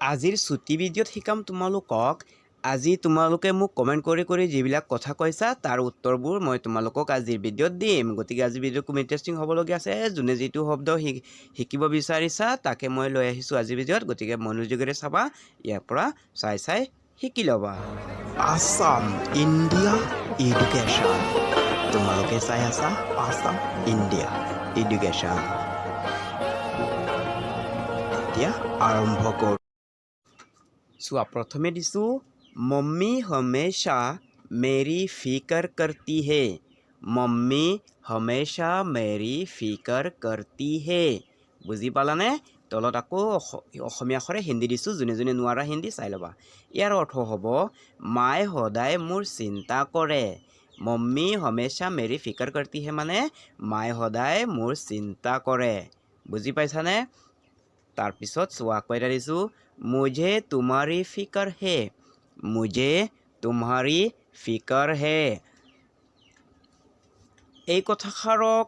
আজিৰ ছুটী ভিডিঅ'ত শিকাম তোমালোকক। আজি তোমালোকে মোক কমেণ্ট কৰি কৰি যিবিলাক কথা কৈছা, তাৰ উত্তৰবোৰ মই তোমালোকক আজিৰ ভিডিঅ'ত দিম। গতিকে আজিৰ ভিডিঅ' খুব ইণ্টাৰেষ্টিং হ'বলগীয়া আছে। যোনে যিটো শব্দ শিকিব বিচাৰিছা, তাকে মই লৈ আহিছোঁ আজিৰ ভিডিঅ'ত। গতিকে মনোযোগেৰে চাবা, ইয়াৰ পৰা চাই চাই শিকি ল'বা। Assam India education. তোমালোকে চাই আছা আছাম ইণ্ডিয়া এডুকেশ্যন। এতিয়া আৰম্ভ কৰোঁ। চোৱা প্ৰথমে দিছোঁ মম্মী হমেশা মেৰি ফিকৰ কৰতি হে মম্মী হমেশা মেৰি ফিকৰ কৰতি হে বুজি পালানে তলত আকৌ অস- অসমীয়া আখৰে হিন্দী দিছোঁ যোনে যোনে নোৱাৰা হিন্দী চাই ল'বা ইয়াৰ অৰ্থ হ'ব মায়ে সদায় মোৰ চিন্তা কৰে মম্মী হমেশা মেৰি ফিকৰ কৰতি হে মানে মায়ে সদায় মোৰ চিন্তা কৰে বুজি পাইছানে তাৰপিছত চোৱা এটা দিছোঁ মুঝে তোমাৰি ফিকৰ হে মুঝে তোমাৰি ফিকৰ হে এই কথাষাৰক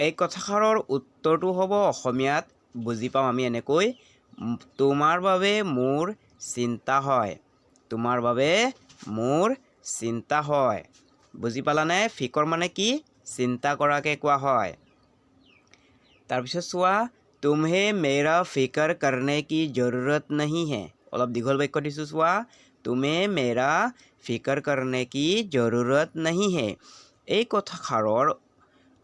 এই কথাষাৰৰ উত্তৰটো হ'ব অসমীয়াত বুজি পাওঁ আমি এনেকৈ। "উম, তোমাৰ বাবে মোৰ চিন্তা হয়। তোমাৰ বাবে মোৰ চিন্তা হয়। বুজি পালানে? ফিকৰ মানে কি? চিন্তা কৰাকে কোৱা হয়। তাৰপিছত চোৱা তুমহে মেৰা ফিকৰ কৰনে কি জৰুৰত নাহি হে অলপ দীঘল বাক্য দিছোঁ চোৱা তুমে মেৰা ফিকৰ কৰনে কি জৰুৰত নাহি হে এই কথাষাৰৰ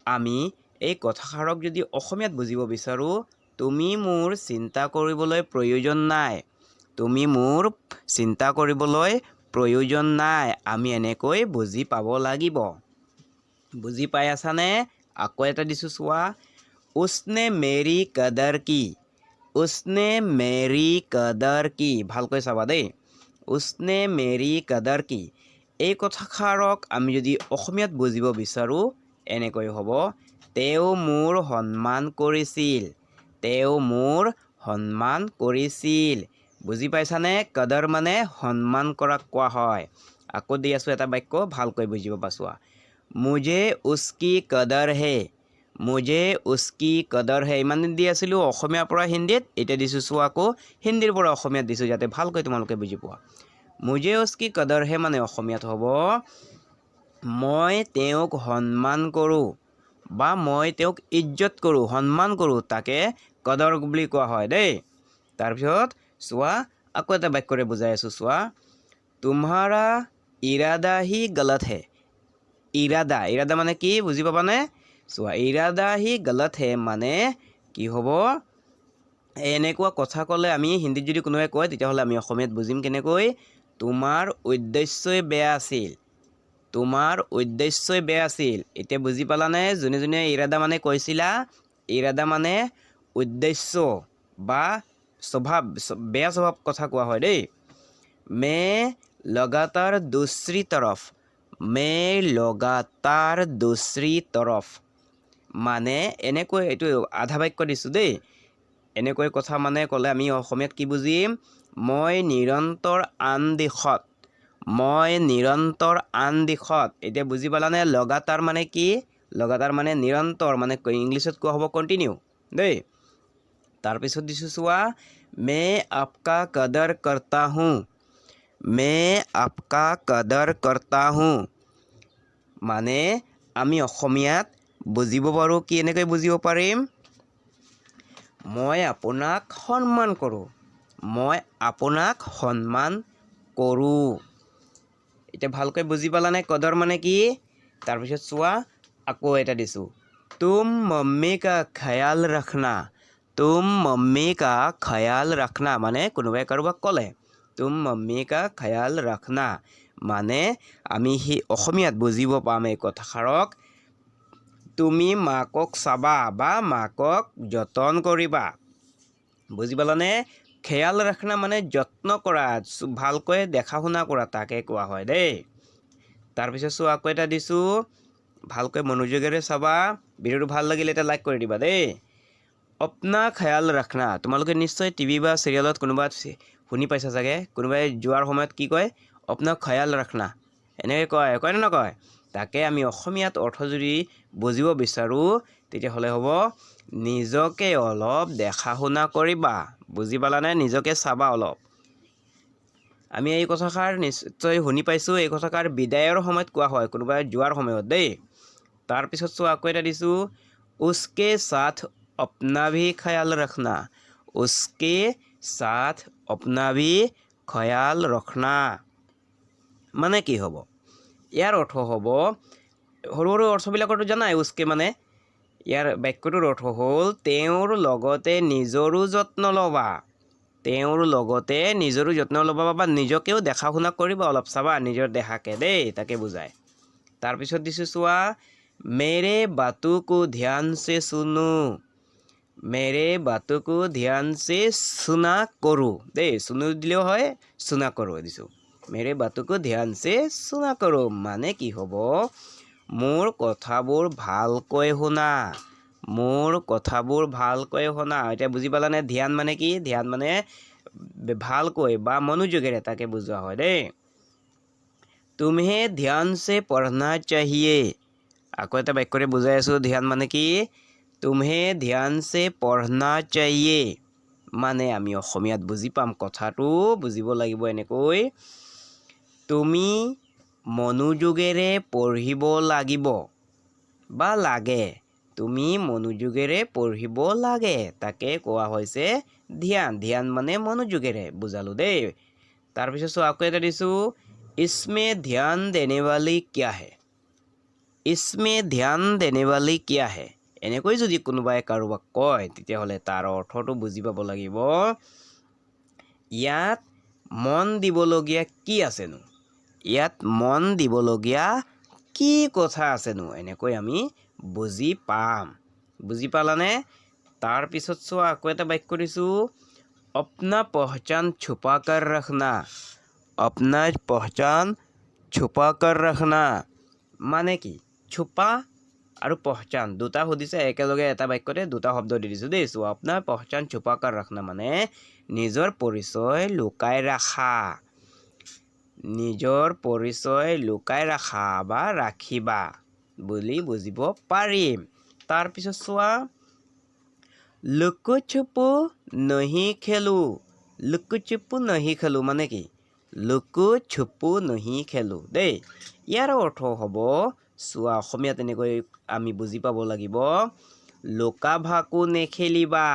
আমি এই কথাষাৰক যদি অসমীয়াত বুজিব বিচাৰোঁ তুমি মোৰ চিন্তা কৰিবলৈ প্ৰয়োজন নাই তুমি মোৰ চিন্তা কৰিবলৈ প্ৰয়োজন নাই আমি এনেকৈ বুজি পাব লাগিব বুজি পাই আছানে আকৌ এটা দিছোঁ চোৱা উছনে মেৰি কদৰ কি উছনে মেৰি কদৰ কি ভালকৈ চাবা দেই উছনে মেৰি কদৰ কি এই কথাষাৰক আমি যদি অসমীয়াত বুজিব বিচাৰোঁ, এনেকৈ হ'ব। তেওঁ মোৰ সন্মান কৰিছিল। তেওঁ মোৰ সন্মান কৰিছিল। বুজি পাইছানে? কদৰ মানে সন্মান কৰাক কোৱা হয়। আকৌ দি আছোঁ এটা বাক্য, ভালকৈ বুজিব পাছোৱা। মুঝে উস্কি কদৰ হে। মুঝে উস্কি কদৰ হে ইমান দি আছিলোঁ অসমীয়াৰ পৰা হিন্দীত এতিয়া দিছোঁ চোৱা আকৌ হিন্দীৰ পৰা অসমীয়াত দিছোঁ যাতে ভালকৈ তোমালোকে বুজি পোৱা। মুঝে উস্কি কদৰ হে মানে অসমীয়াত হ'ব মই তেওঁক সন্মান কৰোঁ বা মই তেওঁক ইজ্জত কৰোঁ সন্মান কৰোঁ তাকে কদৰ বুলি কোৱা হয় দেই। তাৰপিছত চোৱা আকৌ এটা বাক্যৰে বুজাই আছোঁ চোৱা তোমাৰা ইৰাদা হি গলত হে। ইৰাদা ইৰাদা মানে কি বুজি পাবানে? চোৱা ইৰাদা হি গলত হে মানে কি হ'ব এনেকুৱা কথা ক'লে আমি হিন্দীত যদি কোনোবাই কয় তেতিয়াহ'লে আমি অসমীয়াত বুজিম কেনেকৈ তোমাৰ উদ্দেশ্যই বেয়া আছিল তোমাৰ উদ্দেশ্যই বেয়া আছিল এতিয়া বুজি পালানে যোনে যোনে ইৰাদা মানে কৈছিলা ইৰাদা মানে উদ্দেশ্য বা স্বভাৱ বেয়া স্বভাৱ কথা কোৱা হয় দেই মে লগাতাৰ দুচৰি তৰফ মে লগাতাৰ দুচৰি তৰফ মানে এনেকৈ এইটো আধা বাক্য দিছোঁ দেই। এনেকৈ কথা মানে ক'লে আমি অসমীয়াত কি বুজিম? মই নিৰন্তৰ আন দিশত মই নিৰন্তৰ আন দিশত। এতিয়া বুজি পালানে? লগাতাৰ মানে কি? লগাতাৰ মানে নিৰন্তৰ মানে ইংলিছত কোৱা হ'ব কণ্টিনিউ দেই। তাৰপিছত দিছোঁ চোৱা মে আপকা কদৰ কৰতা হোঁ মে আপকা কদৰ কৰতা হোঁ। মানে আমি অসমীয়াত বুজিব পাৰোঁ কি এনেকৈ বুজিব পাৰিম? মই আপোনাক সন্মান কৰোঁ। মই আপোনাক সন্মান কৰোঁ। এতিয়া ভালকৈ বুজি পালানে? কদৰ মানে কি? তাৰপিছত চোৱা আকৌ এটা দিছোঁ। তুম মম্মী কা খয়াল ৰখনা। তুম মম্মী কা খয়াল ৰখনা মানে কোনোবাই কাৰোবাক ক'লে। তুম মম্মী কা খয়াল ৰখনা মানে আমি সেই অসমীয়াত বুজিব পাম এই কথাষাৰক। তুমি মাকক চাবা বা মাকক যতন কৰিবা। বুজি পালানে? খেয়াল ৰাখনা মানে যত্ন কৰা, চু- ভালকৈ দেখা শুনা কৰা, তাকে কোৱা হয় দেই। তাৰপিছত চোৱা, আকৌ এটা দিছোঁ। ভালকৈ মনোযোগেৰে চাবা। ভিডিঅ'টো ভালো লাগিলে এটা লাইক কৰি দিবা দেই। অপনা খেয়াল ৰাখনা। তোমালোকে নিশ্চয় টিভি বা চিৰিয়েলত কোনোবা শুনি পাইছা চাগে? কোনোবাই যোৱাৰ সময়ত কি কয়? অপনা খেয়াল ৰাখনা। এনেকৈ কয়। কয় নে নকয়? তাকে আমি অসমীয়াত অৰ্থ যদি বুজিব বিচাৰোঁ তেতিয়াহ'লে হ'ব নিজকে অলপ দেখা শুনা কৰিবা। বুজি পালানে নিজকে চাবা অলপ। আমি এই কথাষাৰ নিশ্চয় শুনি পাইছোঁ। এই কথাষাৰ বিদায়ৰ সময়ত কোৱা হয় কোনোবাই যোৱাৰ সময়ত দেই। তাৰপিছত চোৱা আকৌ এটা দিছোঁ। উচকে চাথ অপনাভি খয়াল ৰখনা। উচকে চাথ অপনাভি খয়াল ৰখনা। মানে কি হ'ব? ইয়াৰ অৰ্থ হ'ব, সৰু সৰু অৰ্থবিলাকতো জানাই উচকে মানে। ইয়াৰ বাক্যটোৰ অৰ্থ হ'ল, তেওঁৰ লগতে নিজৰো যত্ন ল'বা। তেওঁৰ লগতে নিজৰো যত্ন ল'বা বা নিজকেও দেখা শুনা কৰিবা অলপ, চাবা নিজৰ দেহাকে দেই, তাকে বুজায়। তাৰপিছত দিছোঁ চোৱা, মেৰে বাটোকো ধ্যান চে শুনো, মেৰে বাটোকো ধ্যান চে শুনা কৰোঁ। দেই, শুনো দিলেও হয়, শুনা কৰোঁ, দিছোঁ। মেৰে বাটোকো ধ্যান চে শুনা কৰোঁ মানে কি হ'ব মোৰ কথাবোৰ ভালকৈ শুনা মোৰ কথাবোৰ ভালকৈ শুনা এতিয়া বুজি পালানে ধ্যান মানে কি ধ্যান মানে ভালকৈ বা মনোযোগেৰে তাকে বুজোৱা হয় দেই তুমহে ধ্যান চে পঢ়না চাহিয়ে আকৌ এটা বাক্যৰে বুজাই আছোঁ ধ্যান মানে কি তুমহে ধ্যান চে পঢ়না চাহিয়ে মানে আমি অসমীয়াত বুজি পাম কথাটো বুজিব লাগিব এনেকৈ তুমি মনোযোগেৰে পঢ়িব লাগিব বা লাগে। তুমি মনোযোগেৰে পঢ়িব লাগে, তাকে কোৱা হৈছে ধ্যান। ধ্যান মানে মনোযোগেৰে, বুজালোঁ দেই। তাৰপিছত চোৱা, আকৌ এটা দিছোঁ, ইসমে ধ্যান দেনে বালি কিয়া হে? ইসমে ধ্যান দেনে বালি কিয়া হে? এনেকৈ যদি কোনোবাই কাৰোবাক কয়, তেতিয়াহ'লে তাৰ অৰ্থটো বুজি পাব লাগিব। ইয়াত মন দিবলগীয়া কি আছেনো? ইয়াত মন দিবলগীয়া কি কথা আছেনো? এনেকৈ আমি বুজি পাম। বুজি পালানে? তাৰপিছত চোৱা, আকৌ এটা বাক্য দিছোঁ। অপনা পহচান ছুপাকাৰ ৰখনা। অপনা পহচান ছুপাকাৰ ৰখনা। মানে কি? ছুপা আৰু পহচান, দুটা সুধিছে, একেলগে এটা বাক্যতে দুটা শব্দ দি দিছোঁ দেই। চোৱা আপোনাৰ পহচান ছুপা ৰাখনা মানে নিজৰ পৰিচয় লুকাই ৰাখা। নিজৰ পৰিচয় লুকাই ৰাখা বা ৰাখিবা বুলি বুজিব পাৰিম। তাৰপিছত চোৱা লুকু চুপু নহি খেলো লুকু চুপু নহি খেলো মানে কি? লুকু চুপু নহি খেলো দেই। ইয়াৰ অৰ্থ হ'ব চোৱা অসমীয়াত তেনেকৈ আমি বুজি পাব লাগিব লুকা ভাকু নেখেলিবা।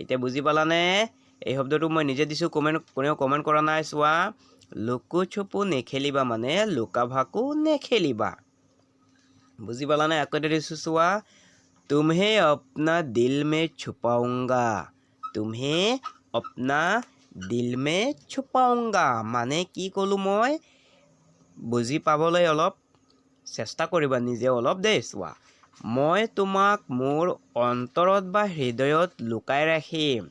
এতিয়া বুজি পালানে? এই শব্দটো মই নিজে দিছোঁ কমেণ্ট কোনেও কমেণ্ট কৰা নাই চোৱা। লুকুছুপু নেখেলিবা মানে লুকা ভাকু নেখেলিবা। বুজি পালা নাই আকৌ দিছোঁ চোৱা তুমহে অপনা দিল মে ছুপাওঁগা তুমহে অপনা দিল মে ছুপাওঁগা মানে কি ক'লোঁ মই? বুজি পাবলৈ অলপ চেষ্টা কৰিবা নিজে অলপ দেই চোৱা। মই তোমাক মোৰ অন্তৰত বা হৃদয়ত লুকাই ৰাখিম।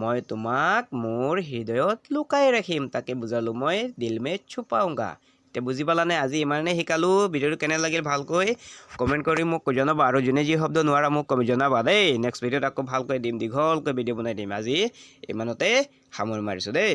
মই তোমাক মোৰ হৃদয়ত লুকাই ৰাখিম, তাকে বুজালোঁ মই, দিল মে ছুপাওঁগা এতিয়া বুজি পালানে? আজি ইমানেই শিকালোঁ, ভিডিঅ'টো কেনে লাগিল ভালকৈ? কমেণ্ট কৰি মোক জনাবা আৰু যোনে যি শব্দ নোৱাৰা মোক কমি জনাবা দেই। নেক্সট ভিডিঅ'ত আকৌ ভালকৈ দিম, দীঘলকৈ ভিডিঅ' বনাই দিম। আজি ইমানতে সামৰি মাৰিছোঁ দেই।